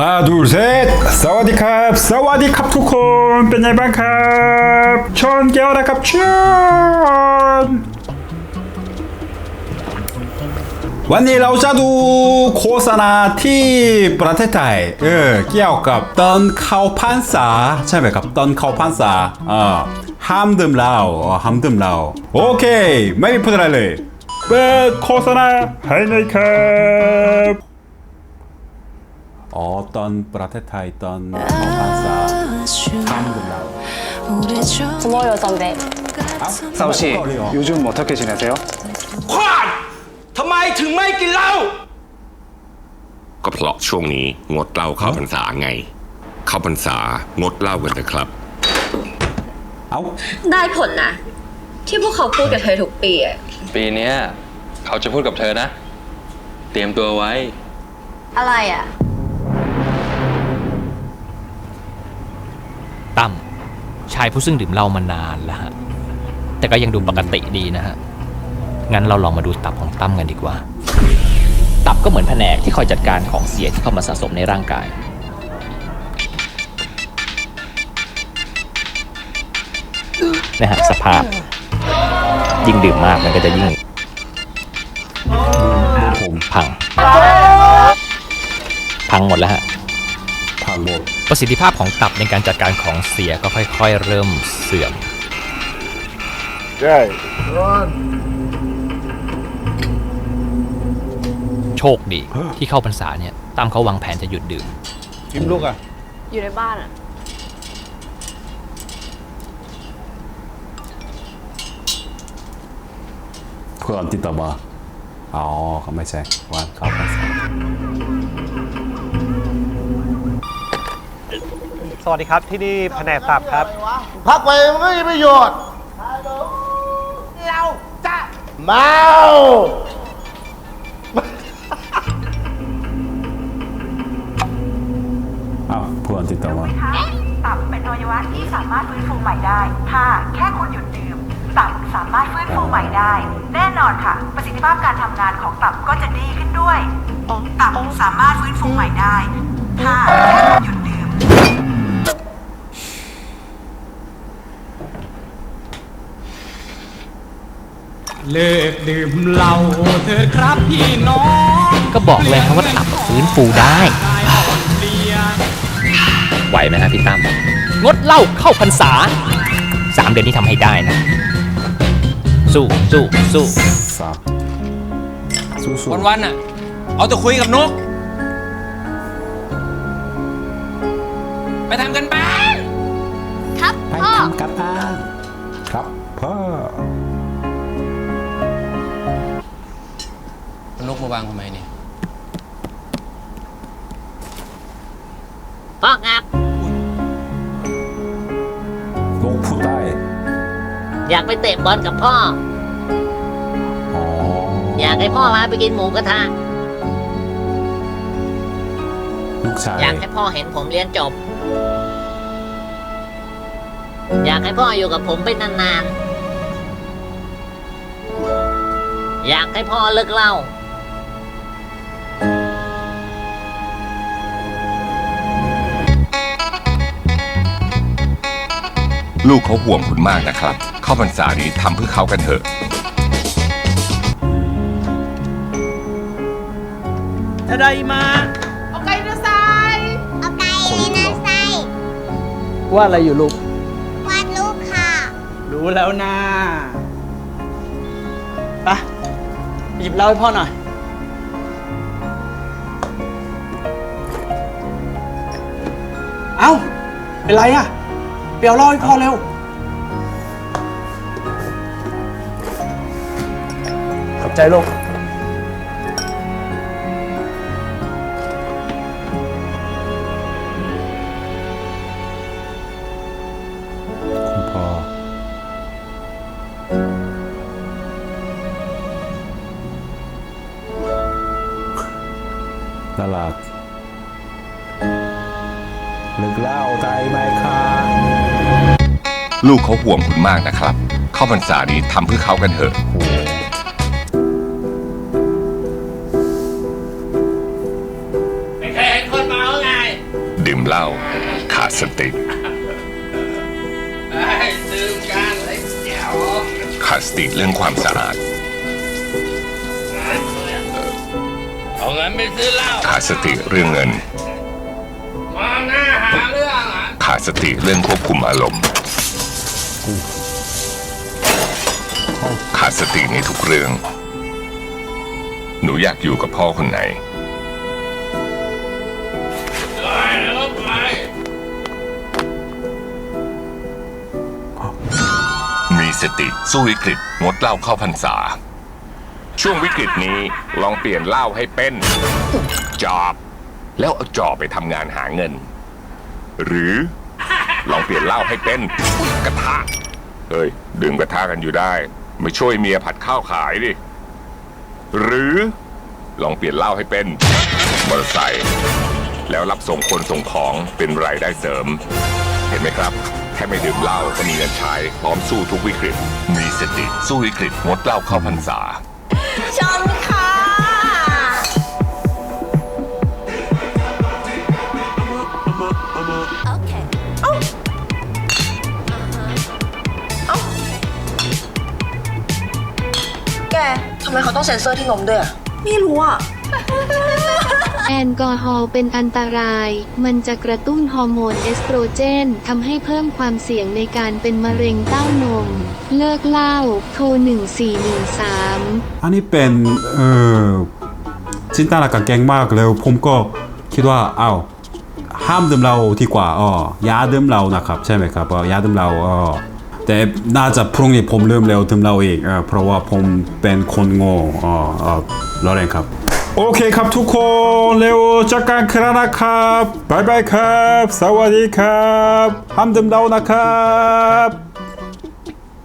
ห้าดูเซตสวัสดีครับ สวัสดีครับทุกคนเป็นไงบ้างครับชอนแก้วนะครับชอนวันนี้เราจะดูโฆษณาที่ประเทศไทยเออเกี่ยวกับตอนเข้าพรรษาใช่ไหมครับตอนเข้าพรรษาอ่าห้ามดื่มเหล้าห้ามดื่มเหล้าโอเค ไม่มีพูดอะไรเลยเปิดโฆษณาให้หน่อยครับ อ๋อตอนประเทศไทยตอนเข้าพรรษาห้ามดื่มเหล้า 고마워요 선배. 사우 씨, 요즘 어떻게 지내세요? ควาดทำไมถึงไม่กินเหล้า ก็เพราะช่วงนี้งดเหล้าเข้าพรรษาไง เข้าพรรษางดเหล้ากันเถอะครับ เอ้า ได้ผลนะ ที่พวกเขาพูดกับเธอทุกปีอะ ปีเนี้ยเขาจะพูดกับเธอนะ เตรียมตัวไว้ อะไรอ่ะ ตั้มชายผู้ซึ่งดื่มเหล้ามานานแล้วฮะแต่ก็ยังดูปกติดีนะฮะงั้นเราลองมาดูตับของตั้มกันดีกว่า ตับก็เหมือนแผนกที่คอยจัดการของเสียที่เข้ามาสะสมในร่างกาย นะฮะสภาพ ยิ่งดื่มมากมันก็จะยิ่งผมพัง พังหมดแล้วฮะพังหมด ประสิทธิภาพของตับในการจัดการของเสียก็ค่อยๆ เริ่มเสื่อมโชคดีที่เข้าพรรษาเนี่ยตั้มเขาวางแผนจะหยุดดื่มพิมลูกอะ อยู่ในบ้านอะ เพื่อนติดต่อมาอ๋อเขาไม่ใช่วันเข้าพรรษา สวัสดีครับที่นี่แผนกตับครับ พักไปมันไม่มีประโยชน์ เราจะเมาอ้าวเพื่อนติดต่อมาตับเป็นอวัยวะที่สามารถฟื้นฟูใหม่ได้ ถ้าแค่คุณหยุดดื่ม ตับสามารถฟื้นฟูใหม่ได้ แน่นอนค่ะ ประสิทธิภาพการทำงานของตับก็จะดีขึ้นด้วย ตับสามารถฟื้นฟูใหม่ได้ ถ้าแค่คุณหยุด เลิกดื่มเหล้าเถิดครับพี่น้องก็บอกเลยครับว่าตับฟื้นฟูได้ ไหวไหมฮะพี่ตั้มงดเหล้าเข้าพรรษาสามเดือนนี้ทำให้ได้นะ สู้สู้สู้สามสู้ๆวันๆอะ เอาแต่คุยกับนก ไปทำกันบ้านไปทำกันบ้านครับพ่อ นกมาวางทำไมเนี่ยพ่อครับลูกพูดได้อยากไปเตะบอลกับพ่อ อ๋อ อยากให้พ่อพาไปกินหมูกระทะ ลูกชาย อยากให้พ่อเห็นผมเรียนจบ อยากให้พ่ออยู่กับผมไปนานๆ อยากให้พ่อเลิกเหล้าลูกเขาห่วงคุณมากนะครับ เข้าพรรษานี้ทำเพื่อเขากันเถอะอะไรมาว่าอะไรอยู่ลูกวาดรูปค่ะ รู้แล้วนะ หยิบเหล้าให้พ่อหน่อย เอ้า เป็นไรอะเปียวเหล้าให้พ่อเร็ว ขอบใจลูก น่ารักเลิกเหล่าได้ไหมคะลูกเขาห่วงคุณมากนะครับ เข้าพรรษานี้ทำเพื่อเขากันเถอะโอ้ไม่เคยเห็นคนเมาไงดื่มเหล้าขาดสติดื่มกันไอ้แจ๋วขาดสติเรื่องความสะอาด นไปซื้อเหล้าขาดสติเรื่องเงิน มองหน้าหาเรื่องอะขาดสติเรื่องควบคุมอารมณ์ ขาดสติในทุกเรื่อง หนูอยากอยู่กับพ่อคนไหนไปแล้วไปมีสติสู้วิกฤตงดเหล้าเข้าพรรษา ช่วงวิกฤตนี้ลองเปลี่ยนเหล้าให้เป็นจอบ แล้วเอาจอบไปทำงานหาเงิน หรือลองเปลี่ยนเหล้าให้เป็นกระทะเฮ้ยดื่มกระทะกันอยู่ได้ ไม่ช่วยเมียผัดข้าวขายดิ หรือลองเปลี่ยนเหล้าให้เป็นมอเตอร์ไซค์แล้วรับส่งคนส่งของเป็นรายได้เสริม เห็นไหมครับ แค่ไม่ดื่มเหล้าก็มีเงินใช้พร้อมสู้ทุกวิกฤต มีสติสู้วิกฤตงดเหล้าเข้าพรรษาำไมเขาต้องเซ็นเซอร์ที่นมด้วยอะไม่รู้อะ แอลกอฮอล์เป็นอันตราย มันจะกระตุ้นฮอร์โมนเอสโตรเจนทำให้เพิ่มความเสี่ยงในการเป็นมะเร็งเต้านม เลิกเหล้า โทร 1413 อันนี้เป็นเออจินตนาการเก่งมากแล้วผมก็คิดว่าอ้าวห้ามดื่มเหล้าดีกว่าอ๋ออย่าดื่มเหล้านะครับ ใช่ไหมครับอ๋ออย่าดื่มเหล้าอ๋อ แต่น่าจะพรุ่งนี้ผมเริ่มเร็วดื่มเหล้าอีกเออเพราะว่าผมเป็นคนโง่อ๋ออ๋อรอเล่นครับ โอเคครับทุกคนเร็วจากกันครับนะครับบายบายครับ สวัสดีครับห้ามดื่มเหล้านะครับ